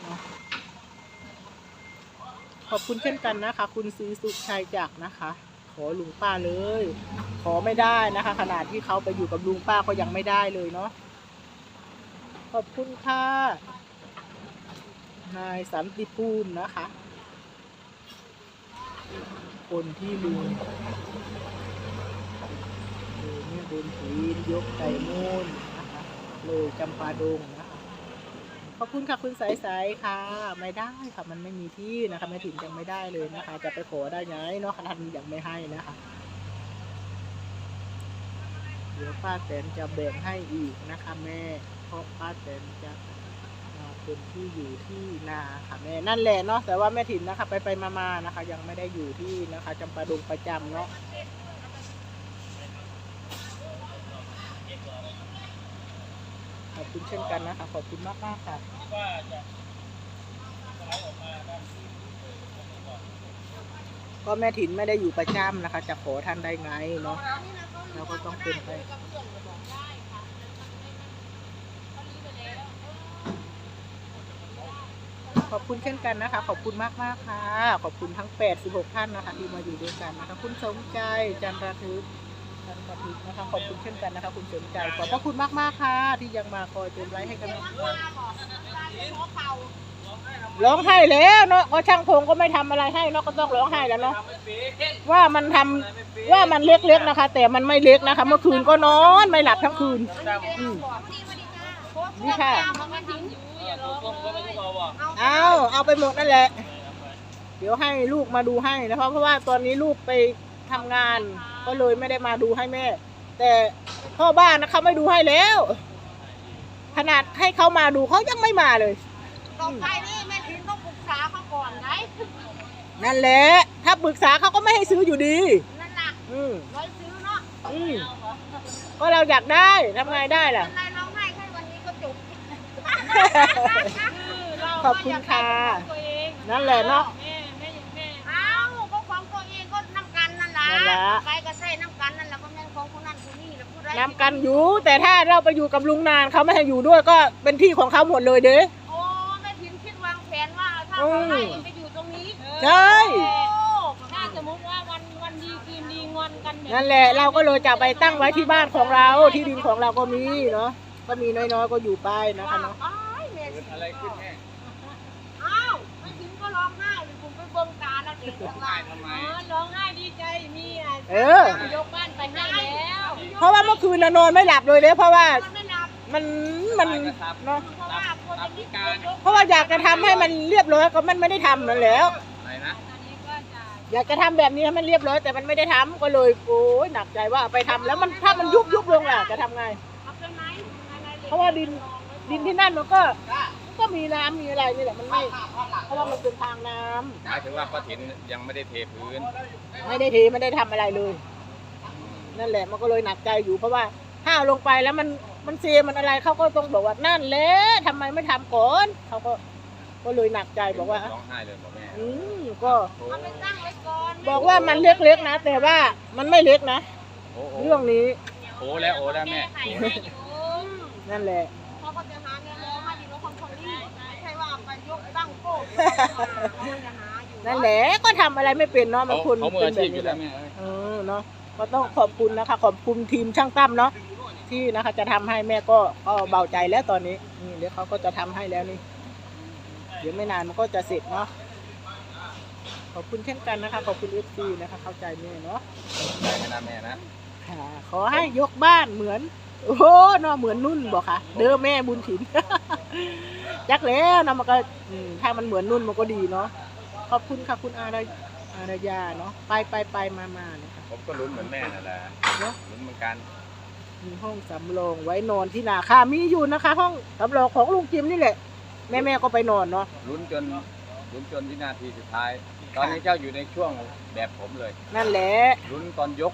เนาะขอบคุณเช่นกันนะคะ คุณซีสุชัยจักนะคะ ขอลุงป้าเลย ขอไม่ได้นะคะ ขนาดที่เขาไปอยู่กับลุงป้าก็ยังไม่ได้เลยเนาะขอบคุณค่ะนายสันติภูมินะคะ คนที่ลุงเออนี่ยบนถีนยกไก่มูนนะคะเลยจำปาดง อบคุณค่ะคุณสายสายค่ะ ไม่ได้ค่ะมันไม่มีที่นะคะแม่ถิ่นยังไม่ได้เลยนะคะ จะไปขอได้ไงเนาะขนาดนี้ยังไม่ให้นะคะเดี๋ยวป้าแตนจะแบ่งให้อีกนะคะแม่ เพราะป้าแตนจะเป็นที่อยู่ที่นาค่ะแม่นั่นแหละเนาะแต่ว่าแม่ถิ่นนะคะ ไปไปมาๆนะคะ ยังไม่ได้อยู่ที่นะคะจำปาดงประจำเนาะ อบคุณเช่นกันนะคะ ขอบคุณมากมากค่ะก็แม่ถิ่นไม่ได้อยู่ประจำนะคะ จะขอท่านได้ไงเนาะเราก็ต้องเป็นไปขอบคุณเช่นกันนะคะ ขอบคุณมากมากค่ะ ขอบคุณทั้ง 86 ท่านนะคะ ที่มาอยู่ด้วยกันนะคะ คุณสมใจจันทระทึก จันทระทึกนะคะขอบคุณเช่นกันนะคะ คุณสมใจขอบพระคุณมากมากๆค่ะ ที่ยังมาคอยเติมไลค์ให้กำลังใจร้องไห้แล้วเนาะก็ช่างพงก็ไม่ทำอะไรให้เนาะก็ต้องร้องไห้แล้วเนาะว่ามันทำว่ามันเล็กๆนะคะ แต่มันไม่เล็กนะคะ เมื่อคืนก็นอนไม่หลับทั้งคืนอืมนี่ค่ะเอาเอาไปหมดนั่นแหละ เดี๋ยวให้ลูกมาดูให้นะคะเพราะว่าตอนนี้ลูกไป ทำงาน ก็เลยไม่ได้มาดูให้แม่ แต่พ่อบ้านนะเขาไม่ดูให้แล้ว ขนาดให้เขามาดูเขายังไม่มาเลย ต่อไปนี่แม่ทินต้องปรึกษาเขาก่อนไงนั่นแหละ ถ้าปรึกษาเขาก็ไม่ให้ซื้ออยู่ดี นั่นน่ะอืม ร้อยซื้อเนาะอืม ก็เราอยากได้ทำไงได้ล่ะ เป็นไรร้องไห้แค่วันนี้ก็จบ ขอบคุณค่ะ นั่นแหละเนาะ เอ้าก็ของตัวเองก็น้ำกั นนั่นล่ะนั่นล่ะไปก็ใส่น้ำกันนั่นแหละก็แม่นของคนนั้นคนนี้แล้วพูดได้นำกันอยู่ แต่ถ้าเราไปอยู่กับลุงนานเขาไม่ให้อยู่ด้วยก็เป็นที่ของเขาหมดเลยเด้โอ้แม่ทินคิดวางแผนว่าถ้าเขาให้เองไปอยู่ตรงนี้ใช่โอ้ถ้าสมมติว่าวันวันดีคืนดีงอนกันแบบนั่นแหละเราก็เลยจะไปตั้งไว้ที่บ้านของเราที่ดินของเราก็มีเนาะก็มีน้อยๆก็อยู่ไปนะคะเนาะอ้ายแม่ทินอะไรขึ้นแม่ ราทำไมอ๋อร้องไห้ดีใจมีอะเออ ยกบ้านไปให้แล้วเพราะว่าเมื่อคืนน่ะนอนไม่หลับเลยเด้เพราะว่ามันไม่นับมันมันเนาะเพราะว่าคนเป็นนิสัยเพราะว่าอยากจะทำให้มันเรียบร้อยก็มันไม่ได้ทำนั่นแหล้ว อะไรนะตอนนี้ก็จะอยากจะทำแบบนี้ให้มันเรียบร้อยแต่มันไม่ได้ทำก็เลยโอ้ยหนักใจว่าไปทำแล้วมันถ้ามันยุบยุบลงล่ะจะทำไง เอาไปไหมอะไรเพราะว่าดินดินที่นั่นมันก็มัน ก็มีน้ำมีอะไรนี่แหละมันไม่ เพราะว่ามันเป็นทางน้ำหมายถึงว่าป้าถิ่นยังไม่ได้เทพื้นไม่ได้เทไม่ได้ทำอะไรเลย นั่นแหละมันก็เลยหนักใจอยู่เพราะว่าถ้าเอาลงไปแล้วมันมันเซมันอะไรเขาก็ต้องบอกว่านั่นแหละทำไมไม่ทำก่อนเขาก็ก็เลยหนักใจบอกว่า ร้องไห้เลยบอกแม่อืมก็โอ้เอาไปตั้งไว้ก่อนบอกว่ามันเล็กๆนะ แต่ว่ามันไม่เล็กนะโอ้โหเรื่องนี้โอ้แล้วโอ้แล้วแม่ไข่โอ้ให้อยู่นั่นแหละ นั่นแหละก็ทำอะไรไม่เป็นเนาะมันเขาคนเขามือเป็อานแบชีพบอนี้ยู่แหแล้วละแม่เอ้ยเออเนาะก็ต้องขอบคุณนะคะ ขอบคุณทีมช่างตั้มเนาะที่นะคะ จะทำให้แม่ก็ก็เบาใจแล้วตอนนี้นี่เดี๋ยวเขาก็จะทำให้แล้วนี่ เดี๋ยวไม่นานมันก็จะเสร็จเนาะขอบคุณเช่นกันนะคะ ขอบคุณเอฟซีนะคะ เข้าใจแม่เนาะได้ไหมนะแม่นะค่ะขอให้ยกบ้านเหมือน โอ้โหเนาะเหมือนนุ่นบอกค่ะ เด้อแม่บุญถิ่นจักแล้วเนาะมันก็อืมถ้ามันเหมือนนุ่นมันก็ดีเนาะขอบคุณค่ะคุณอารยอารยาเนาะไปไปไปมามาเนี่ยค่ะผมก็ลุ้นเหมือนแม่นั่นแหละเนาะลุ้นเหมือนกันมีห้องสำรองไว้นอนที่นาค่ะมีอยู่นะคะ ห้องสำรองของลุงจิมนี่แหละ แม่แม่ก็ไปนอนเนาะลุ้นจนลุ้นจนที่นาทีสุดท้าย ตอนนี้เจ้าอยู่ในช่วงแบบผมเลย นั่นแหละลุ้นตอนยก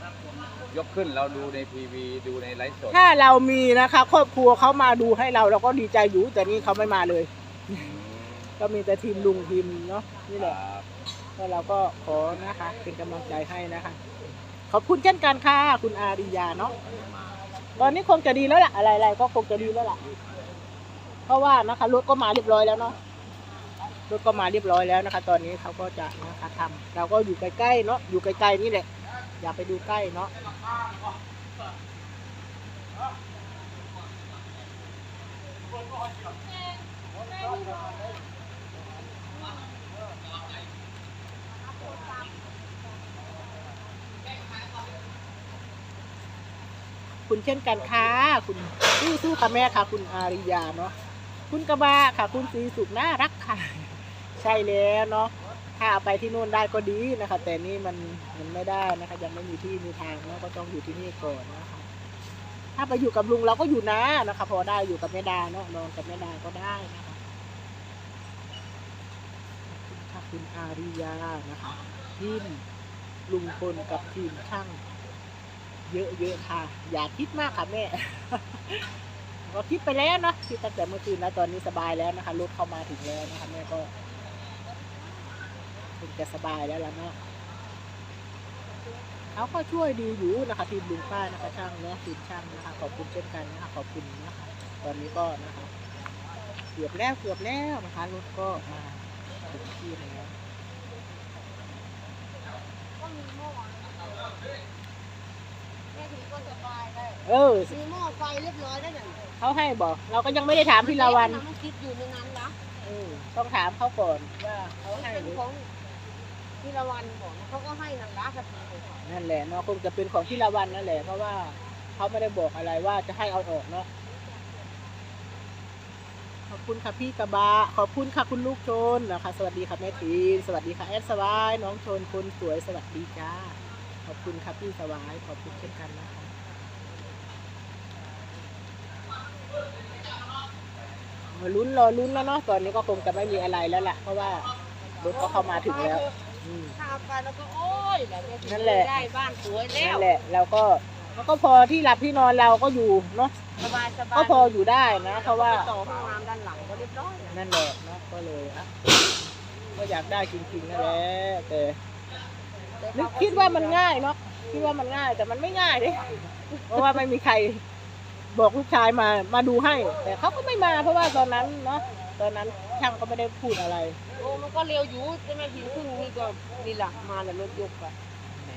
ยกขึ้นเราดูในทีวีดูในไลฟ์สดถ้าเรามีนะคะครอบครัวเขามาดูให้เราเราก็ดีใจอยู่แต่นี่เขาไม่มาเลยอืมก็มีแต่ทีมลุงทีมเนาะนี่คแหละรับก็เราก็ขอนะคะ เป็นกำลังใจให้นะคะ ขอบคุณเช่นกันค่ะ คุณอาริยาเนาะตอนนี้คงจะดีแล้วล่ะ อะไรๆก็คงจะดีแล้วล่ะ เพราะว่านะคะรถก็มาเรียบร้อยแล้วเนาะรถก็มาเรียบร้อยแล้วนะคะ ตอนนี้เขาก็จะนะคะทำเราก็อยู่ใกล้ๆเนาะอยู่ไกลๆนี่แหละอยากไปดูใกล้เนาะ คุณเช่นกันค่ะ คุณสู้ๆค่ะแม่ค่ะ คุณอาริยาเนาะคุณกระบะค่ะ คุณสีสุขน่ารักค่ะ ใช่แล้วเนาะ ถ้าเอาไปที่นู่นได้ก็ดีนะคะ แต่นี่มันมันไม่ได้นะคะ ยังไม่มีที่มีทางเนาะก็ต้องอยู่ที่นี่ก่อนนะคะ ถ้าไปอยู่กับลุงเราก็อยู่นะนะคะ พอได้อยู่กับแม่ดาเนาะนอนกับแม่ดาก็ได้นะคะขอบคุณค่ะคุณอาริยานะคะทีมลุงพลกับทีมช่าง เยอะๆค่ะ อย่าคิดมากค่ะแม่ก็คิดไปแล้วเนาะคิดตั้งแต่เมื่อคืนแล้วตอนนี้สบายแล้วนะคะรถเข้ามาถึงแล้วนะคะแม่ก็ คงจะสบายแล้วล่ะเนาะเขาก็ช่วยดีอยู่นะคะทีมลุงป้านะคะช่างเนาะทีมช่างนะคะขอบคุณเช่นกันนะคะขอบคุณนะคะตอนนี้ก็นะคะเกือบแล้วเกือบแล้วนะคะรถก็มาถึงที่แล้วก็มีหม้อแม่ถึงก็สบายได้เออมีหม้อไฟเรียบร้อยแล้วเนี่ยเขาให้บอก เราก็ยังไม่ได้ถามพี่ลาวันมันคิดอยู่ในนั้นนะเออต้องถามเขาก่อนว่าเขามันให้เป็นหรือ ของพิรวันบอกนะเขาก็ให้นันละครับนั่นแหละเนาะคงจะเป็นของพี่ละวันนั่นแหละเพราะว่าเขาไม่ได้บอกอะไรว่าจะให้เอาออกเนาะขอบคุณค่ะพี่กระบะขอบคุณค่ะคุณลูกโจนนะคะสวัสดีค่ะแม่ทีนสวัสดีค่ะแอดสวายน้องโจนคนสวยสวัสดีจ้าขอบคุณค่ะพี่สวายขอบคุณเช่นกันนะคะลุ้นรอลุ้นแล้วเนาะตอนนี้ก็คงจะไม่มีอะไรแล้วล่ะเพราะว่ารถก็เข้ามาถึงแล้ว ถ้าเอาไปแล้วก็โอ้ยแล้วแม่ถึงนั่นแหละ ได้บ้านสวยแล้วนั่นแหละเราก็เราก็พอที่หลับที่นอนเราก็อยู่เนาะสบายสบายก็พออยู่ได้นะเพราะว่าต่อห้องน้ำด้านหลังก็เรียบร้อยแล้วนั่นแหละเนาะก็เลยอะก็อยากได้จริงๆนั่นแหละแต่นึกคิดว่ามันง่ายเนาะคิดว่ามันง่ายแต่มันไม่ง่ายเลยเพราะว่าไม่มีใครบอกลูกชายมามาดูให้ แต่เขาก็ไม่มาเพราะว่าตอนนั้นเนาะ ตอนนั้นช่างก็ไม่ได้พูดอะไร โอ้มันก็เร็วอยู่ใช่ไหมถึงครึ่งนี่ก็นี่แหละมาแล้วรถยกไปแหม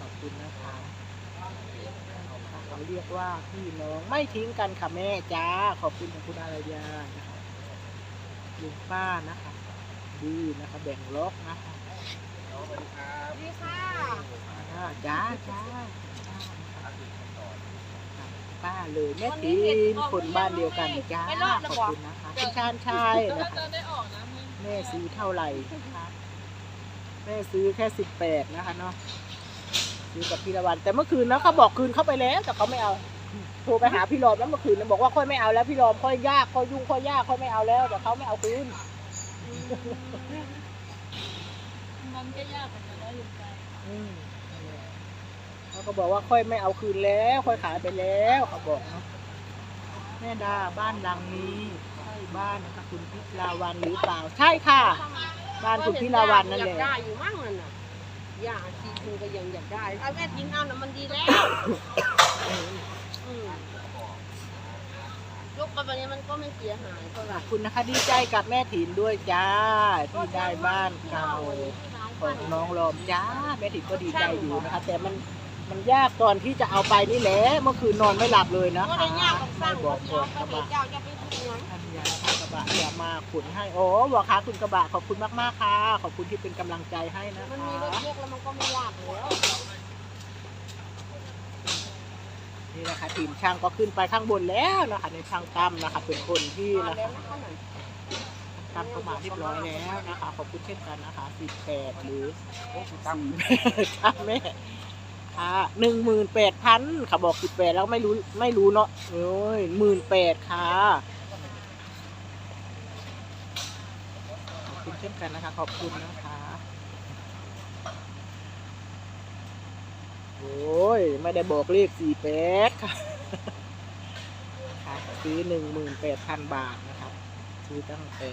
ขอบคุณนะคะเขาเรียกว่าพี่น้องไม่ทิ้งกันค่ะแม่จ้า ขอบคุณของคุณอารยานะคะลุงป้านะคะดีนะคะแบ่งล็อกนะคะนี่ค่ะอ่าจ้าจ้าป้าเลยแม่ทีนคนบ้านเดียวกันจ้าขอบคุณนะ คะคุณชาญชัยนะคะจะได้ออกนะแม่ซื้อเท่าไหร่คะแม่ซื้อแค่สิบแปดนะคะเนาะซื้อกับพี่ละวัน แต่เมื่อคืนนะเขาบอกคืนเข้าไปแล้ว แต่เขาไม่เอาโทรไปหาพี่รอมแล้วเมื่อคืนนะบอกว่าค่อยไม่เอาแล้วพี่รอมค่อยยากค่อยยุ่งค่อยยากค่อยไม่เอาแล้วแต่เขาไม่เอาคืนมันก็ยากเหมือนกันนะลุงใจอืมเขาก็บอกว่าค่อยไม่เอาคืนแล้ว ค่อยขายไปแล้วเขาบอกเนาะ ม่ดาบ้านหลังนี้ใช่บ้านนะคะคุณพิลาวันหรือเปล่าใช่ค่ะ บ้านคุณพิลาวันนั่นแหละอยากได้อยู่มั่งนั่นน่ะย่าทีคุณก็ยังอยากได้เอาแม่ทิ้งเอาน่ะมันดีแล้วอืมยกไปแบบนี้มันก็ไม่เสียหายเท่าไหขร่อบคุณนะคะดีใจกับแม่ถิ่นด้วยจ้าที่ได้บ้านเก่าของน้องรอมจ้าแม่ถิ่นก็ดีใจอยู่นะคะ แต่มัน มันยากตอนที่จะเอาไปนี่แหละเมื่อคืนนอนไม่หลับเลยนะก็คะได้ยากกับสร้างบบออกกก่อนเจ้ากระไปบะเจ้าจะไปพูดหยังท่านยายท่านกระบะอย่ามาขุนให้โอ้บอกค่ะคุณกระบะขอบคุณมากๆค่ะ ขอบคุณที่เป็นกำลังใจให้นะมันคะมีรถยกแล้วมันก็ไม่ยากแล้วนี่นะคะทีมช่างก็ขึ้นไปข้างบนแล้วนะคะในช่างตั้มนะคะเป็นคนที่มานะแล้วคะนะคะนั่นตั้มก็มาเรียบร้อยแล้วนะคะขอบคุณเช่นกันนะคะสิบแปดหรือตั้มจ้าแม่ ค่ะหนึ่งหมื่นแปดพันค่ะบอกสิบแปดแล้วไม่รู้ไม่รู้เนาะโอ้ยหมื่นแปดค่ะขอบคุณเช่นกันนะคะ ขอบคุณนะคะ โอ้ย ไม่ได้บอกเลขสี่แปดค่ะค่ะซื้อหนึ่งหมื่นแปดพันบาทนะครับ ซื้อตั้งแต่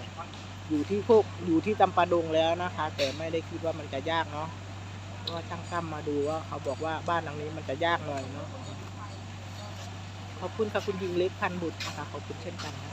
อยู่ที่พวกอยู่ที่ตำปาดงแล้วนะคะ แต่ไม่ได้คิดว่ามันจะยากเนาะ ก็ช่างตั้มมาดูว่าเขาบอกว่าบ้านหลังนี้มันจะยากหน่อยเนาะขอบคุณค่ะคุณยิงเล็กพันบุตรนะคะขอบคุณเช่นกันนะ